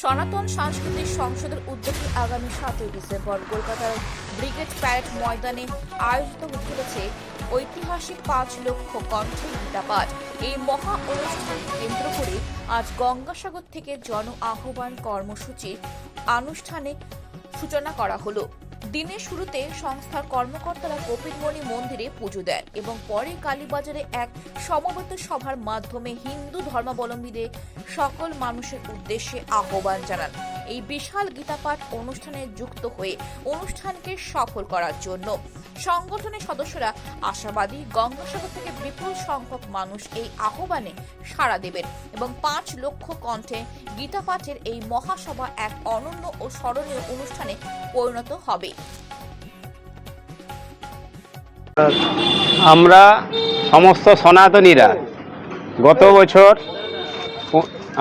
সনাতন সাংস্কৃতিক সংসদের উদ্যোগে আগামী সাতই ডিসেম্বর কলকাতার ব্রিগেড প্যারেড ময়দানে আয়োজিত হতে চলেছে ঐতিহাসিক পাঁচ লক্ষ কণ্ঠে গীতাপাঠ এই মহা অনুষ্ঠান কেন্দ্র করে আজ গঙ্গাসাগর থেকে জন আহ্বান কর্মসূচির আনুষ্ঠানিক সূচনা করা হলো। দিনের শুরুতে সংস্থার কর্মকর্তারা কপিলমণি মন্দিরে পুজো দেন এবং পরে কালীবাজারে এক সমবেত সভার মাধ্যমে হিন্দু ধর্মাবলম্বীদের সকল মানুষের উদ্দেশ্যে আহ্বান জানান। এই বিশাল গীতাপাঠ অনুষ্ঠানে যুক্ত হয়ে অনুষ্ঠানকে সফল করার জন্য। সংগঠনের সদস্যরা আশাবাদী গঙ্গাসাগর থেকে বিপুল সংখ্যক মানুষ এই আহ্বানে সাড়া দেবেন এবং পাঁচ লক্ষ কণ্ঠে গীতাপাঠের এই মহাসভা এক অনন্য ও স্মরণীয় অনুষ্ঠানে পরিণত হবে। আমরা সমস্ত সনাতনীরা গত বছর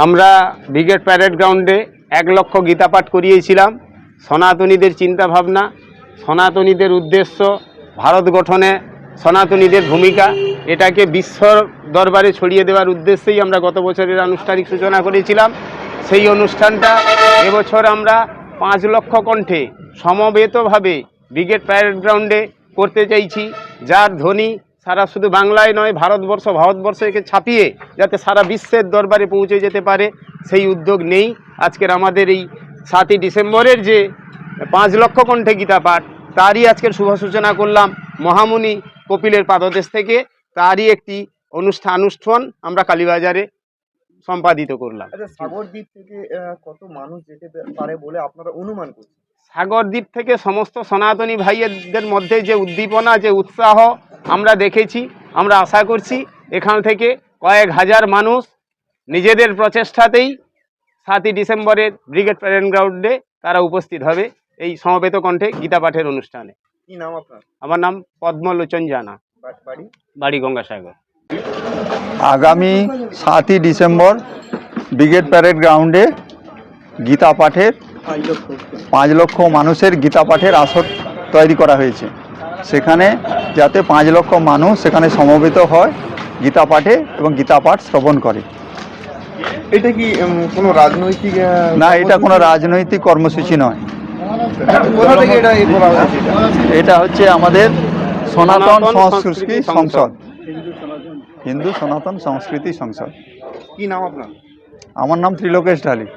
আমরা ব্রিগেড প্যারেড গ্রাউন্ডে এক লক্ষ গীতাপাঠ করিয়েছিলাম। সনাতনীদের চিন্তাভাবনা, সনাতনীদের উদ্দেশ্য, ভারত গঠনে সনাতনীদের ভূমিকা, এটাকে বিশ্বর দরবারে ছড়িয়ে দেওয়ার উদ্দেশ্যেই আমরা গত বছরের আনুষ্ঠানিক সূচনা করেছিলাম। সেই অনুষ্ঠানটা এবছর আমরা পাঁচ লক্ষ কণ্ঠে সমবেতভাবে ব্রিগেড প্যারেড গ্রাউন্ডে করতে চাইছি। যার ধ্বনি সারা শুধু বাংলায় নয় ভারতবর্ষ ভারতবর্ষকে ছাপিয়ে যাতে সারা বিশ্বের দরবারে পৌঁছে যেতে পারে সেই উদ্যোগ নেই। আজকের আমাদের এই সাতই ডিসেম্বরের যে পাঁচ লক্ষ কণ্ঠে গীতা পাঠ তারই আজকের শুভ সূচনা করলাম মহামুনি কপিলের পাদদেশ থেকে। তারই একটি অনুষ্ঠান অনুষ্ঠান আমরা কালীবাজারে সম্পাদিত করলাম। আচ্ছা সাগরদ্বীপ থেকে কত মানুষ যেতে পারে বলে আপনারা অনুমান করছেন? সাগরদ্বীপ থেকে সমস্ত সনাতনী ভাইয়েদের মধ্যে যে উদ্দীপনা যে উৎসাহ আমরা দেখেছি আমরা আশা করছি এখান থেকে কয়েক হাজার মানুষ নিজেদের প্রচেষ্টাতেই সাতই ডিসেম্বরের ব্রিগেড প্যারেড গ্রাউন্ডে তারা উপস্থিত হবে এই সমবেত কণ্ঠে গীতা পাঠের অনুষ্ঠানে। কি নাম আপনার? আমার নাম পদ্মলোচন জানা। বাড়ি গঙ্গাসাগর। আগামী সাতই ডিসেম্বর ব্রিগেড প্যারেড গ্রাউন্ডে গীতা পাঠের পাঁচ লক্ষ মানুষের গীতা পাঠের আসর তৈরি করা হয়েছে। সেখানে যাতে পাঁচ লক্ষ মানুষ সেখানে সমবেত হয় গীতা পাঠে এবং গীতা পাঠ শ্রবণ করে। এটা কি কোনো রাজনৈতিক না এটা কোনো রাজনৈতিক কর্মসূচি নয়। এটা হচ্ছে আমাদের সনাতন সংস্কৃতি সংসদ। হিন্দু সনাতন সংস্কৃতি সংসদ। কি নাম আপনার? আমার নাম ত্রিলোকেশ ঢালি।